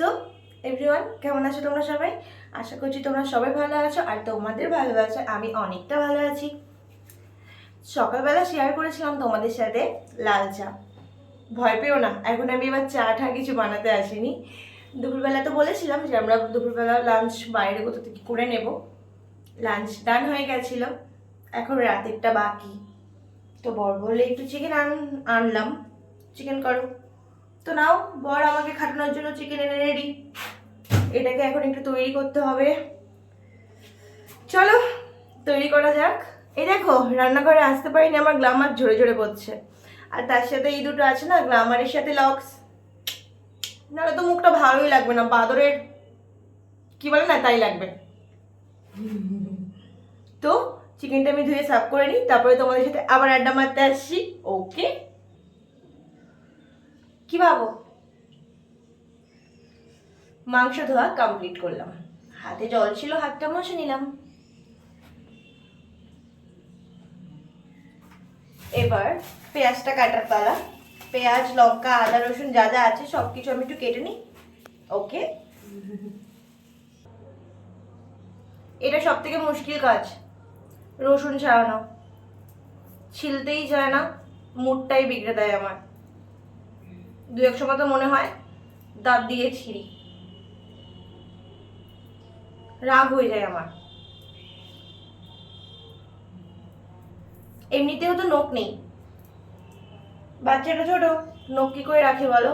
So everyone কেমন আছো তোমরা সবাই? আশা করছি তোমরা সবাই ভালো আছো আর তোমাদের ভালো আছে, আমি অনেকটা ভালো আছি। সকালবেলা শেয়ার করেছিলাম তোমাদের সাথে লাল চা। ভয় পেও না, এখন আমি এবার চা ঠা কিছু বানাতে আসিনি। দুপুরবেলা তো বলেছিলাম যে আমরা দুপুরবেলা লাঞ্চ বাইরে কোথা থেকে করে নেব। লাঞ্চ ডান হয়ে গেছিল, এখন রাতেরটা বাকি। তো বর বললে, একটু চিকেন আন, আনলাম। চিকেন করো। তো নাও, বর আমাকে খাটানোর জন্য চিকেন এনে রেডি এটাকে এখন একটু তৈরি করতে হবে। চলো, তৈরি করা যাক। এই দেখো, রান্নাঘরে আসতে পারিনি, আমার গ্লামার ঝরে ঝরে পড়ছে। আর তার সাথে এই দুটো আছে না গ্লামারের সাথে লক্স নাহলে তো মুখটা ভালোই লাগবে না, বাদরের। কি বলে না, তাই লাগবে। তো চিকেনটা আমি ধুয়ে সাফ করে নিই, তারপরে তোমাদের সাথে আবার আড্ডা মারতে আসছি। ওকে কি ভাবো? মাংস ধোয়া কমপ্লিট করলাম। হাতে জল ছিল, হাতটা মুছে নিলাম। এবার পেঁয়াজটা কাটার পালা। পেঁয়াজ, লঙ্কা, আদা, রসুন যা যা আছে সব কিছু আমি একটু কেটে নিই। ওকে? এটা সব থেকে মুশকিল কাজ। রসুন ছাড়ানো। ছিলতেই যায় না, মুডটাই বিগড়ে দেয় আমার। দু এক সময় তো মনে হয় দাঁত দিয়ে ছিঁড়ি। রাগ হয়ে যায় আমার। এমনিতেও তো নখ নেই। বাচ্চাটা ছোট, নখ কি করে রাখে বলো?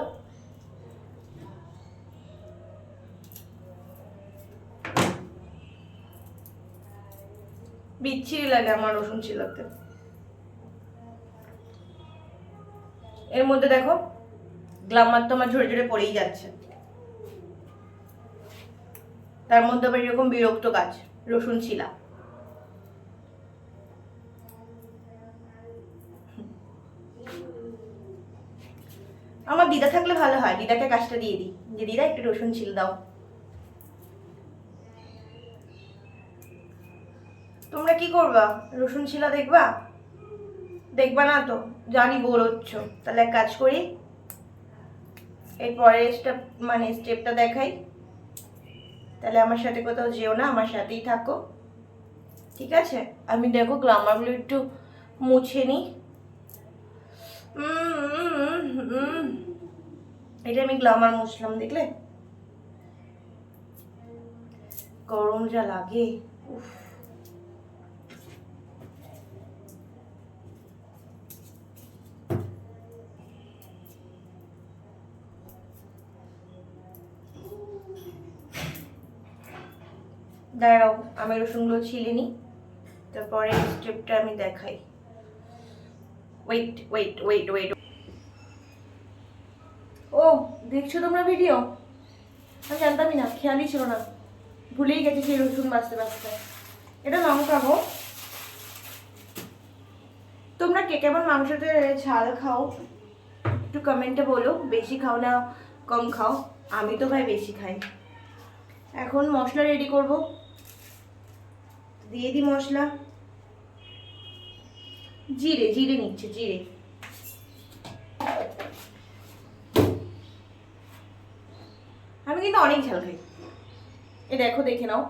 বিচ্ছিরি লাগে আমার রসুন ছিলাতে। এর মধ্যে দেখো গ্লামার তো আমার ঝরে ঝরে পড়েই যাচ্ছে। তার মধ্যে আবার এরকম বিরক্ত কাজ, রসুন ছিলা আমার দিদা থাকলে ভালো হয়, দিদাকে কাজটা দিয়ে দিই। যে, দিদা, একটু রসুন ছিল দাও। তোমরা কি করবা? রসুন ছিলা দেখবা? দেখবা না তো? জানি বোর হচ্ছ। তাহলে এক কাজ করি এর পরের স্টেপ মানে স্টেপটা দেখাই। তাহলে আমার সাথে কোথাও যেও না, আমার সাথেই থাকো। ঠিক আছে? আমি দেখো গ্লামারগুলো একটু মুছে নিই। এটা আমি গ্লামার মুছলাম, দেখলে? গরম যা লাগে। উফ। দাঁড়াও আমি রসুনগুলো ছিলে নিই তারপরে স্টেপটা আমি দেখাই। ওয়েট ওয়েট ওয়েট ওয়েট ও, দেখছ তোমরা ভিডিও আমি জানতামই না, খেয়ালই ছিল না। ভুলেই গেছি সেই রসুন বাঁচতে বাঁচতে। এটা লঙ্কা গো। তোমরা কে কেমন মাংসতে ঝাল খাও? একটু কমেন্টে বলো, বেশি খাও না, কম খাও? আমি তো ভাই বেশি খাই। এখন মশলা রেডি করব। দিয়ে দিই মশলা। জিরে জিরে নিচ্ছে, জিরে। আমি কিন্তু অনেক ঝাল খাই। এ দেখো, দেখে নাও।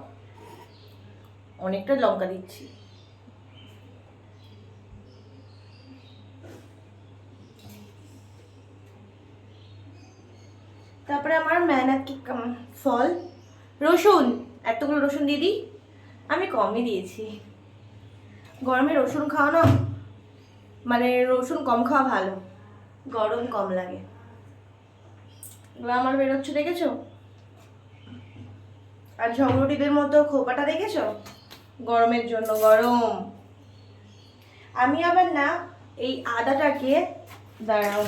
অনেকটা লঙ্কা দিচ্ছি। তারপরে আমার মেহনত কি ফল। রসুন এতগুলো রসুন দিয়ে দিই। আমি কমই দিয়েছি। গরমে রসুন খাওয়া না? মানে রসুন কম খাওয়া ভালো। গরম কম লাগে। আমার বেরোচ্ছে দেখেছ? আর ঝগড়ুটিদের মতো খোপাটা দেখেছ? গরমের জন্য গরম। আমি আবার না, এই আদাটাকে, দাঁড়াও,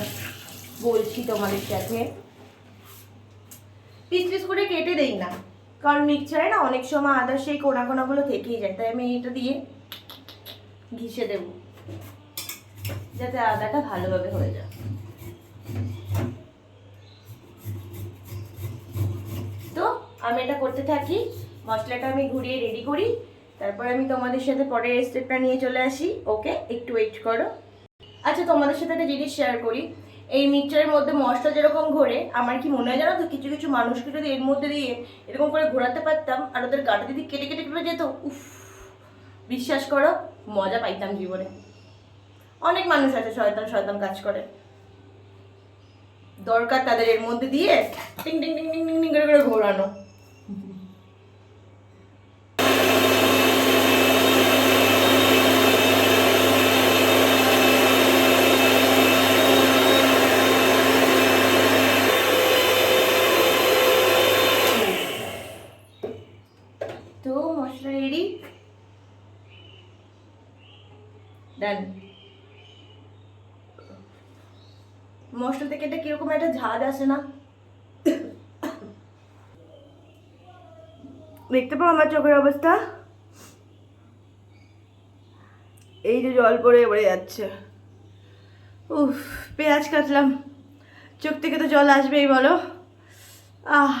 বলছি তোমাদের সাথে। পিস পিস করে কেটে দেই না। কারণ মিক্সচারে না অনেক সময় আদা, সেই কোনা কোনাগুলো থেকেই যায়, তাই আমি এটা দিয়ে ঘিষে দেব, যাতে আদাটা ভালোভাবে হয়ে যায়। তো আমি এটা করতে থাকি, মশলাটা আমি ঘুরিয়ে রেডি করি, তারপর আমি তোমাদের সাথে পরের স্টেপটা নিয়ে চলে আসি ওকে একটু ওয়েট করো। আচ্ছা তোমাদের সাথে একটা জিনিস শেয়ার করি। এই মিক্সচারের মধ্যে মশলা যেরকম ঘোরে, আমার কি মনে হয় জানো তো? কিছু কিছু মানুষকে যদি এর মধ্যে দিয়ে এরকম করে ঘোরাতে পারতাম আর ওদের গাটা যদি কেটে কেটে কেটে যেত, উফ, বিশ্বাস করো, মজা পাইতাম জীবনে। অনেক মানুষ আছে শয়তান শয়তান কাজ করে। দরকার তাদের এর মধ্যে দিয়ে, টিং টিং টিং টিং টিং করে ঘোরানো তো মশলা রেডি ডান মশলা থেকে এটা কীরকম একটা ঝাঁজ আসে না? দেখতে পাও আমার চোখের অবস্থা? এই যে জল পড়ে পড়ে যাচ্ছে। উফ, পেঁয়াজ কাটলাম। চোখ থেকে তো জল আসবেই, বলো। আহ।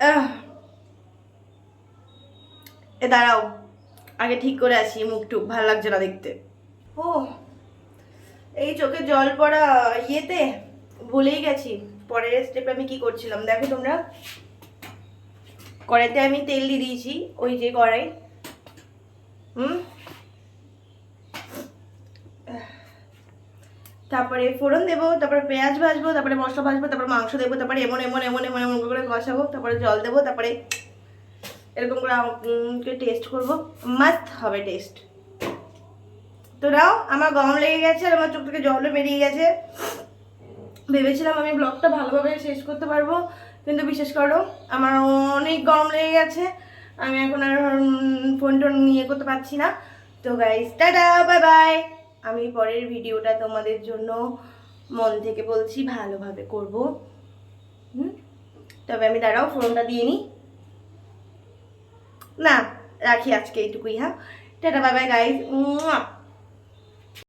আহ। এ দাঁড়াও। আগে ঠিক করে আসি, মুখ টুক ভালো লাগছে না দেখতে। ও, এই চোখে জল পড়া ইয়েতে? ভুলেই গেছি। পরের স্টেপে আমি কি করছিলাম? দেখো তোমরা। কড়াইতে আমি তেল দিয়ে দিয়েছি, ওই যে কড়াই। হুম? তারপরে ফোড়ন দেবো, তারপরে পেঁয়াজ ভাজবো, তারপরে মশলা ভাজবো, তারপরে মাংস দেবো, তারপরে এমন এমন এমন এমন এমন করে কষাবো, তারপরে জল দেবো, তারপরে এরকম করে আমাকে টেস্ট করব? মাস্ট হবে টেস্ট তো নাও, আমার গরম লেগে গেছে আর আমার চোখ থেকে জলও বেরিয়ে গেছে। ভেবেছিলাম আমি ব্লগটা ভালোভাবে শেষ করতে পারব, কিন্তু বিশেষ করো, আমার অনেক গরম লেগে গেছে। আমি এখন আর ফোন টোন নিয়ে করতে পারছি না। তো গাইস টাটা বাই বাই আমি পরের ভিডিওটা তোমাদের জন্য মন থেকে বলছি ভালোভাবে করব। হুম? তবে আমি দাঁড়াও ফোনটা দিয়ে নিই। না রাখি আজকে এইটুকুই হ্যাঁ? Tata bye bye guys